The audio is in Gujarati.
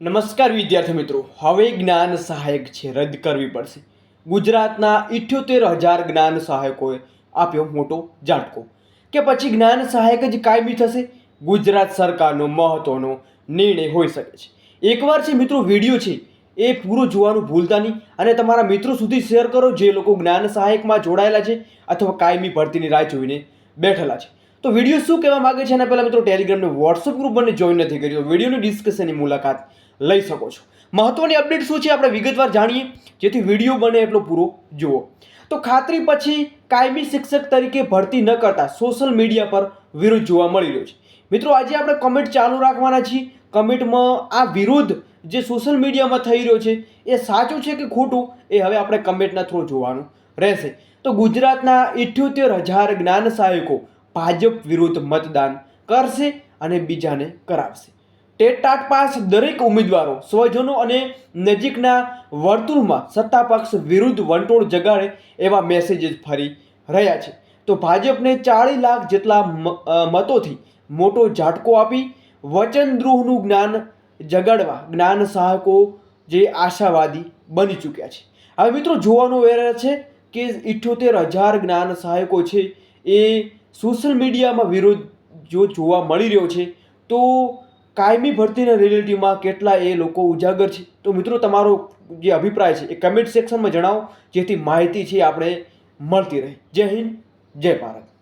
નમસ્કાર વિદ્યાર્થી મિત્રો. હવે જ્ઞાન સહાયક છે, રદ કરવી પડશે. ગુજરાતના ઇઠ્યોતેર હજાર જ્ઞાન સહાયકોએ આપ્યો મોટો ઝાટકો. કે પછી જ્ઞાન સહાયક જ કાયમી થશે? ગુજરાત સરકારનો મહત્વનો નિર્ણય હોઈ શકે છે. એકવાર છે મિત્રો વીડિયો છે, એ પૂરો જોવાનું ભૂલતા નહીં અને તમારા મિત્રો સુધી શેર કરો જે લોકો જ્ઞાન સહાયકમાં જોડાયેલા છે અથવા કાયમી ભરતીની રાહ જોઈને બેઠેલા છે. તો વીડિયો શું કહેવા માગે છે? એના પહેલાં મિત્રો ટેલિગ્રામને વોટ્સઅપ ગ્રુપ બંને જોઈન નથી કર્યો. વિડીયોની ડિસ્કશનની મુલાકાત લઈ શકો છો. મહત્વની અપડેટ શું છે આપણે વિગતવાર જાણીએ. જેથી વીડિયો બને એટલો પૂરો જુઓ. તો ખાતરી પછી કાયમી શિક્ષક તરીકે ભરતી ન કરતા સોશિયલ મીડિયા પર વિરોધ જોવા મળી રહ્યો છે. મિત્રો, આજે આપણે કમેન્ટ ચાલુ રાખવાના છીએ. કમેન્ટમાં આ વિરોધ જે સોશિયલ મીડિયામાં થઈ રહ્યો છે, એ સાચું છે કે ખોટું? એ હવે આપણે કમેન્ટના થ્રુ જોવાનું રહેશે. તો ગુજરાતના ઇઠ્યોતેર હજાર જ્ઞાન સહાયકો ભાજપ વિરુદ્ધ મતદાન કરશે અને બીજાને કરાવશે. ટેટ પાસ દરેક ઉમેદવારો, સ્વજનો અને નજીકના વર્તુળમાં સત્તા પક્ષ વિરુદ્ધ વંટોળ જગાડે એવા મેસેજીસ ફરી રહ્યા છે. તો ભાજપને ચાળીસ લાખ જેટલા મતોથી મોટો ઝાટકો આપી વચનદ્રોહનું જ્ઞાન જગાડવા, જ્ઞાન સહાયકો જે આશાવાદી બની ચૂક્યા છે. હવે મિત્રો જોવાનું રહે છે કે ઇઠ્યોતેર હજાર જ્ઞાન સહાયકો છે એ સોશિયલ મીડિયામાં વિરોધ જો જોવા મળી રહ્યો છે, તો કાયમી ભરતીના રિલેટિવમાં કેટલા એ લોકો ઉજાગર છે. તો મિત્રો, તમારો જે અભિપ્રાય છે એ કમેન્ટ સેક્શનમાં જણાવો, જેથી માહિતી છે આપણે મળતી રહે. જય હિન્દ, જય ભારત.